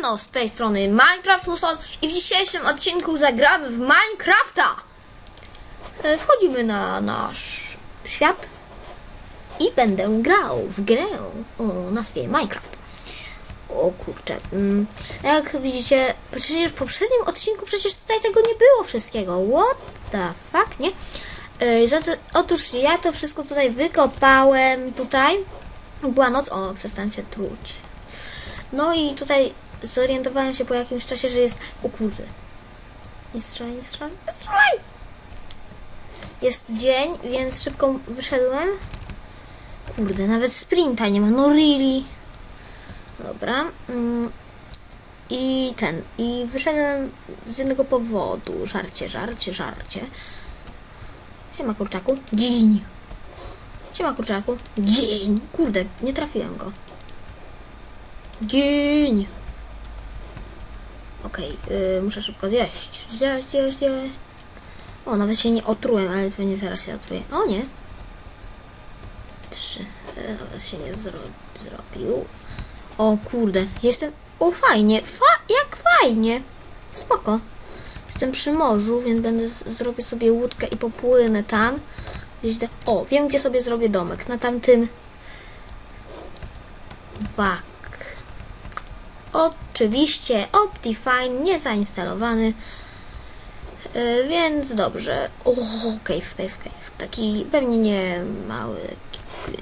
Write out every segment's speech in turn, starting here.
Siemano, z tej strony Minecraft Muson i w dzisiejszym odcinku zagramy w Minecrafta. E, Wchodzimy na nasz świat i będę grał w grę o nazwie Minecraft. O kurczę, mm, jak widzicie, przecież w poprzednim odcinku przecież tutaj tego nie było wszystkiego. What the fuck, nie? E, Otóż ja to wszystko tutaj wykopałem, tutaj. Była noc, o, przestałem się truć. No i tutaj zorientowałem się po jakimś czasie, że jest... O kurde. Nie strzelaj, nie strzelaj, nie strzelaj! Jest dzień, więc szybko wyszedłem. Kurde, nawet sprinta nie ma, no really. Dobra. Mm. I ten, i wyszedłem z jednego powodu. Żarcie, żarcie, żarcie. Siema kurczaku. Dzień. Siema kurczaku. Dzień. Kurde, nie trafiłem go. Gień! Okej, y, muszę szybko zjeść. Zjeść, zjeść, zjeść. O, nawet się nie otrułem, ale pewnie zaraz się otruję. O nie. Trzy. Nawet się nie zro zrobił. O kurde, jestem... O, fajnie. Fa jak fajnie. Spoko. Jestem przy morzu, więc będę zrobię sobie łódkę i popłynę tam. Gdzieś O, wiem gdzie sobie zrobię domek. Na tamtym... Wak. Oczywiście Optifine nie zainstalowany. Yy, więc dobrze. O, cave, cave, cave. Taki pewnie nie mały,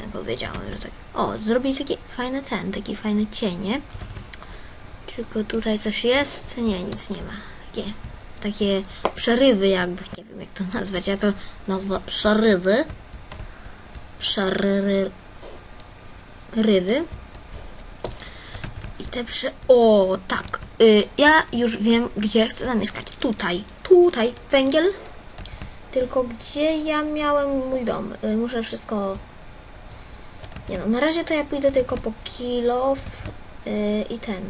jak powiedziałem, że tak. O, zrobili taki fajny ten, taki fajny cienie. Tylko tutaj coś jest? Nie, nic nie ma. Takie, takie przerywy jakby, nie wiem jak to nazwać. Ja to nazwę przerywy. Przerywy. Te prze... O, tak. Y, ja już wiem, gdzie chcę zamieszkać. Tutaj. Tutaj. Węgiel. Tylko gdzie ja miałem mój dom? Y, muszę wszystko... Nie no, na razie to ja pójdę tylko po kilof y, i ten.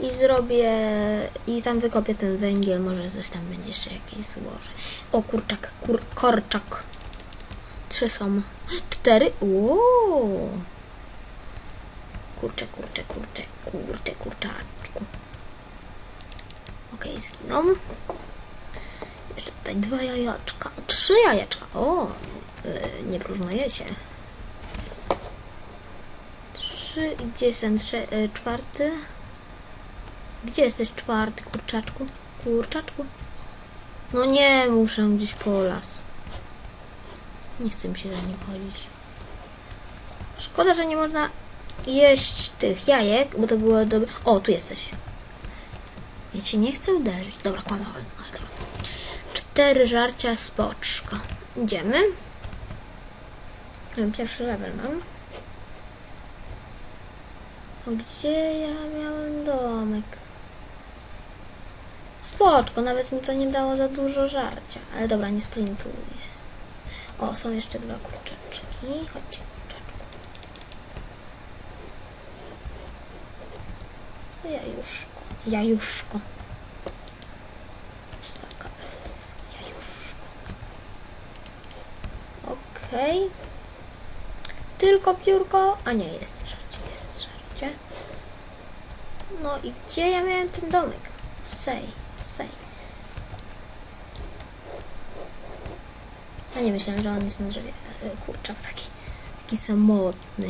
I zrobię... I tam wykopię ten węgiel. Może coś tam będzie jeszcze jakieś złoże. O, kurczak. Kur, korczak. Trzy są. Cztery. Uuu. Kurczę, kurczę, kurczę, kurczę, kurczaczku. Okej, zginą. Jeszcze tutaj dwa jajeczka. Trzy jajeczka. O, yy, nie próżnujecie. Trzy. Gdzie jest ten yy, czwarty? Gdzie jesteś czwarty, kurczaczku? Kurczaczku? No nie, muszę gdzieś po las. Nie chcę mi się za nim chodzić. Szkoda, że nie można jeść tych jajek, bo to było dobre. O, tu jesteś. Ja cię nie chcę uderzyć. Dobra, kłamałem, ale dobra. Cztery żarcia spoczko. Idziemy. Ja Pierwszy level mam. Gdzie ja miałem domek? Spoczko, nawet mi to nie dało za dużo żarcia. Ale dobra, nie sprintuję. O, są jeszcze dwa kurczaczki. Chodźcie, kurczaczku. Jajuszko. Jajuszko. Staka F. Jajuszko. Okej. Tylko piórko. A nie, jest żarcie, jest żarcie. No i gdzie ja miałem ten domek? Sej, sej. Ja nie myślałem, że on jest na drzewie. E, Kurczak taki, taki samotny.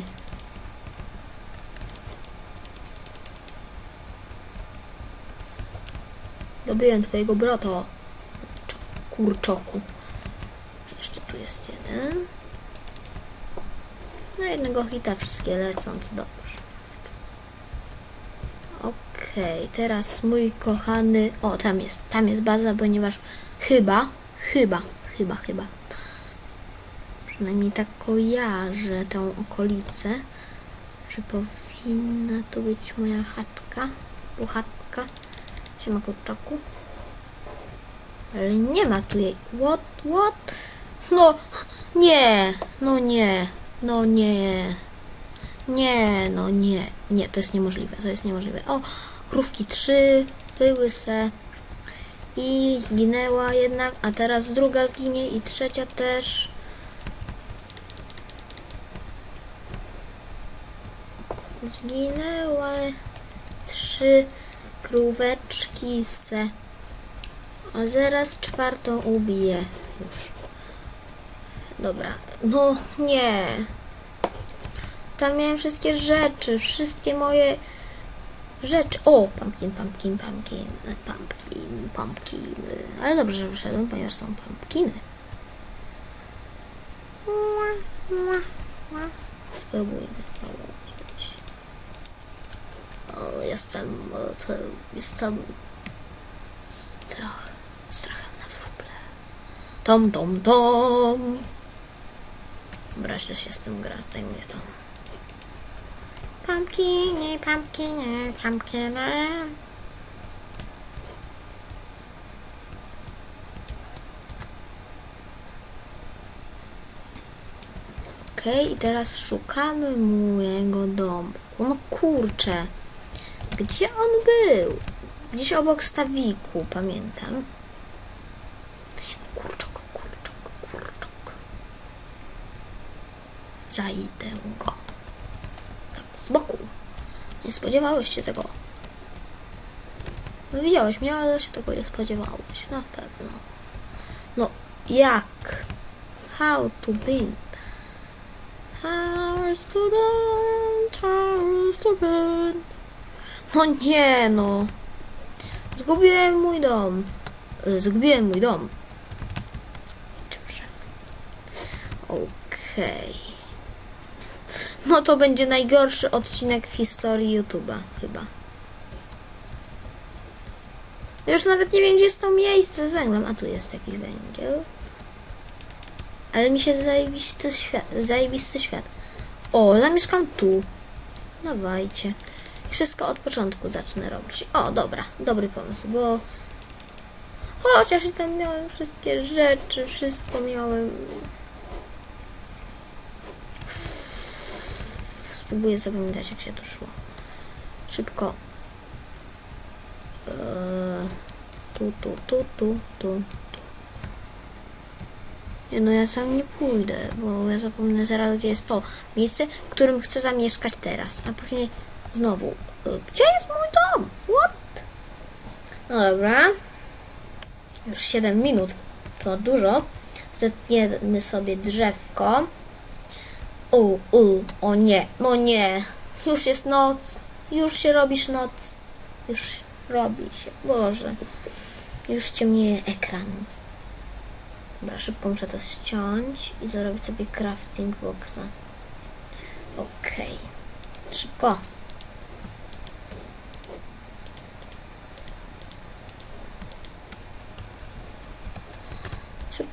Dobyłem twojego brata. Kurczoku. Jeszcze tu jest jeden. Na jednego hita wszystkie lecą, co dobrze. Okej, teraz mój kochany... O, tam jest, tam jest baza, ponieważ chyba, chyba, chyba, chyba. Przynajmniej tak kojarzę tą okolicę, że powinna tu być moja chatka, puchatka. Siema kurczaku. Ale nie ma tu jej. What, what? No, nie, no nie, no nie. Nie, no nie, nie, to jest niemożliwe, to jest niemożliwe. O, krówki trzy były se i zginęła jednak, a teraz druga zginie i trzecia też. Zginęły trzy króweczki se. A zaraz czwartą ubiję już. Dobra, no nie. Tam miałem wszystkie rzeczy, wszystkie moje rzeczy. O, pumpkin, pumpkin, pumpkin, pumpkin, pumpkin. Ale dobrze, że wyszedłem, ponieważ są pumpkiny. Spróbujmy założyć. Jestem, to, jestem strach, strachem na wróble. Tom, tom, tom. Dobra, się z tym gra, zdejmuję to. Pumpkiny, pumpkiny, pumpkiny. Okej, i teraz szukamy mojego domku. No kurczę. Gdzie on był? Gdzieś obok stawiku, pamiętam. Kurczak, kurczak, kurczak. Zajdę go. Z boku. Nie spodziewałeś się tego. No widziałeś mnie, ale się tego nie spodziewałeś. Na pewno. No, jak? How to build? House to run, house to run. No nie no. Zgubiłem mój dom. Y, Zgubiłem mój dom. Okej. No to będzie najgorszy odcinek w historii YouTube'a chyba. Już nawet nie wiem, gdzie jest to miejsce z węglem. A tu jest jakiś węgiel. Ale mi się zajebisty świat. Zajebisty świat. O, zamieszkam tu. Dawajcie. Wszystko od początku zacznę robić. O, dobra, dobry pomysł, bo chociaż i tam miałem wszystkie rzeczy, wszystko miałem. Spróbuję zapamiętać, jak się tu szło. Szybko. Eee, tu, tu, tu, tu, tu. Nie, no ja sam nie pójdę, bo ja zapomnę zaraz, gdzie jest to miejsce, w którym chcę zamieszkać teraz, a później znowu. y, Gdzie jest mój dom? What? No dobra. Już 7 minut. To dużo. Zetniemy sobie drzewko. U, u, o nie, no nie. Już jest noc. Już się robisz noc. Już robi się. Boże. Już ciemnieje ekran. Dobra, szybko muszę to ściąć i zrobić sobie crafting boxa. Okej. Szybko.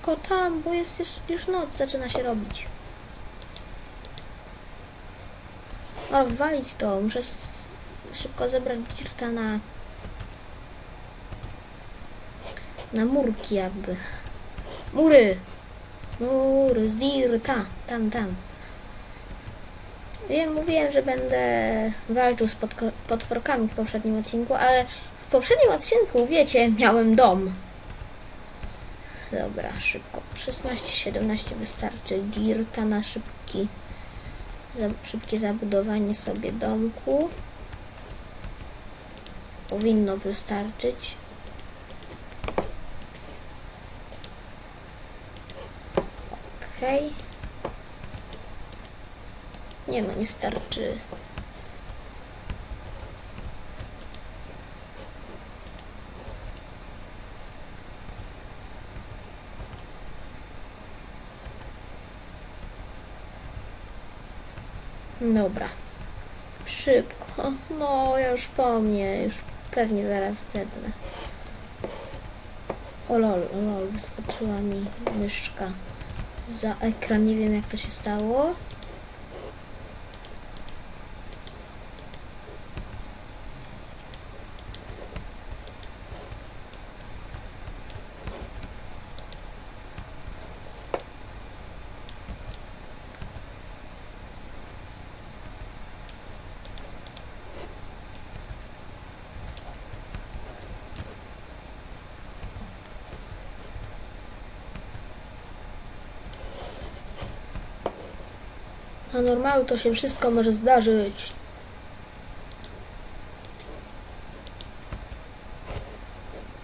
Szybko tam, bo jest już, już noc, zaczyna się robić. O, walić to. Muszę szybko zebrać dirta na na murki jakby. Mury! Mury z dirta. Tam, tam. Wiem, mówiłem, że będę walczył z potworkami w poprzednim odcinku, ale w poprzednim odcinku, wiecie, miałem dom. Dobra, szybko. 16-17 wystarczy dirta na szybki, za, szybkie zabudowanie sobie domku. Powinno wystarczyć. Okej. Nie no, nie starczy. Dobra. Szybko. No, ja już po mnie, już pewnie zaraz dednę. O lol, o lol, wyskoczyła mi myszka za ekran. Nie wiem jak to się stało. Na normalu to się wszystko może zdarzyć.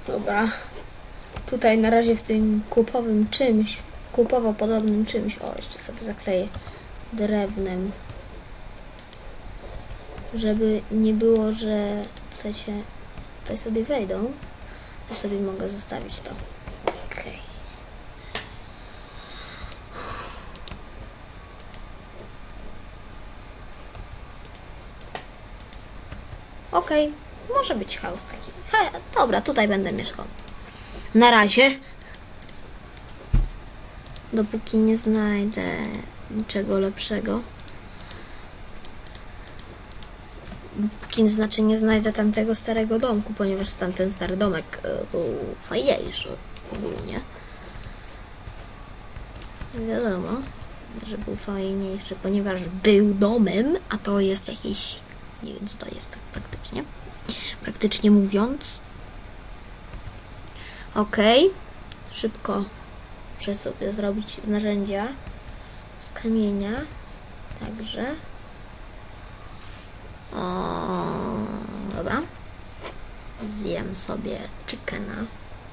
Dobra. Tutaj na razie w tym kupowym czymś, kupowo podobnym czymś. O, jeszcze sobie zakleję drewnem. Żeby nie było, że w sensie tutaj sobie wejdą. Ja sobie mogę zostawić to. Okej, może być chaos taki. Ha, dobra, tutaj będę mieszkał. Na razie. Dopóki nie znajdę niczego lepszego. Dopóki znaczy nie znajdę tamtego starego domku, ponieważ tamten stary domek e, był fajniejszy ogólnie. Wiadomo, że był fajniejszy, ponieważ był domem, a to jest jakiś. Nie wiem, co to jest tak praktycznie. Praktycznie mówiąc. Ok. Szybko muszę sobie zrobić narzędzia z kamienia. Także. O, dobra. Zjem sobie chickena.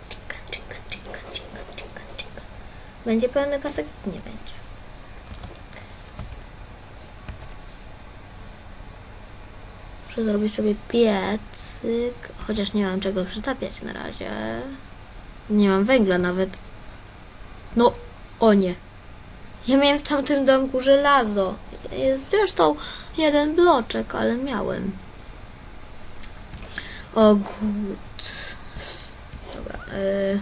Chicken, chicken, chicken, chicken, chicken, chicken. Będzie pełny pasek? Nie będzie. Muszę zrobić sobie piecyk, chociaż nie mam czego przytapiać na razie. Nie mam węgla nawet. No, o nie. Ja miałem w tamtym domku żelazo. Zresztą jeden bloczek, ale miałem. O gut. Dobra. y,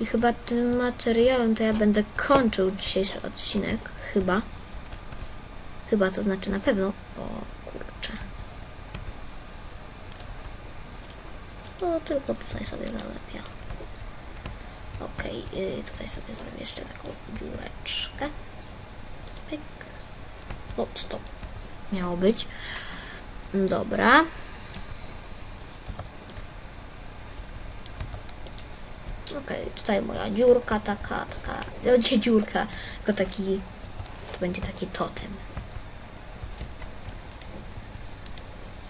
I chyba tym materiałem to ja będę kończył dzisiejszy odcinek. Chyba. Chyba to znaczy na pewno. O kurczę. No tylko tutaj sobie zalepię. Okej, y, tutaj sobie zrobię jeszcze taką dziureczkę. Pyk. O, co to miało być? Dobra. Okej, tutaj moja dziurka taka, taka, nie dziurka, tylko taki, to będzie taki totem.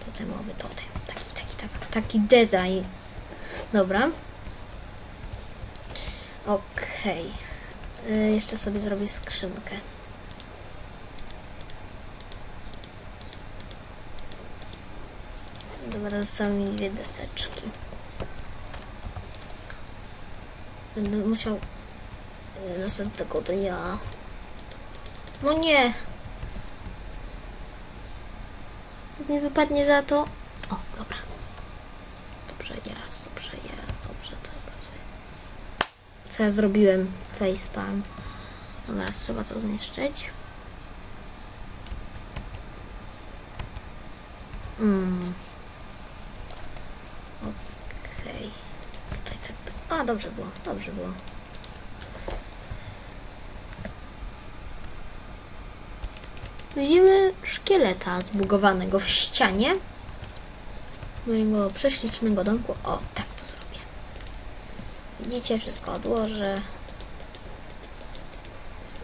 Totemowy totem, taki, taki, design. Dobra. Okej. Y, Jeszcze sobie zrobię skrzynkę. Dobra, zostały mi dwie deseczki. Będę musiał... y, Następnego to ja. No nie! Mi wypadnie za to... O, dobra. Dobrze jest, dobrze jest, dobrze, dobrze. Co ja zrobiłem? Facepalm. Dobra, trzeba to zniszczyć. Mm. Okej. Tutaj tak. A, dobrze było, dobrze było. Widzimy szkieleta zbugowanego w ścianie mojego prześlicznego domku. O, tak. Widzicie, wszystko odłożę.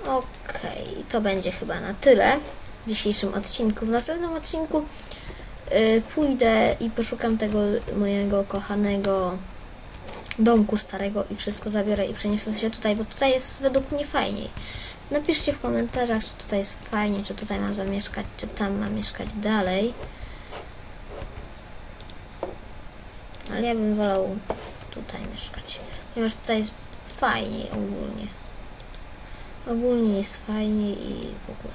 Okej, to będzie chyba na tyle w dzisiejszym odcinku. W następnym odcinku y, pójdę i poszukam tego mojego kochanego domku starego i wszystko zabiorę i przeniosę się tutaj, bo tutaj jest według mnie fajniej. Napiszcie w komentarzach, czy tutaj jest fajnie, czy tutaj mam zamieszkać, czy tam mam mieszkać dalej. Ale ja bym wolał tutaj mieszkać, ponieważ tutaj jest fajniej ogólnie. Ogólnie jest fajnie i w ogóle.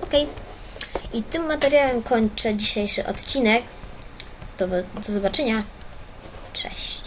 Okej. I tym materiałem kończę dzisiejszy odcinek. Do, do zobaczenia. Cześć.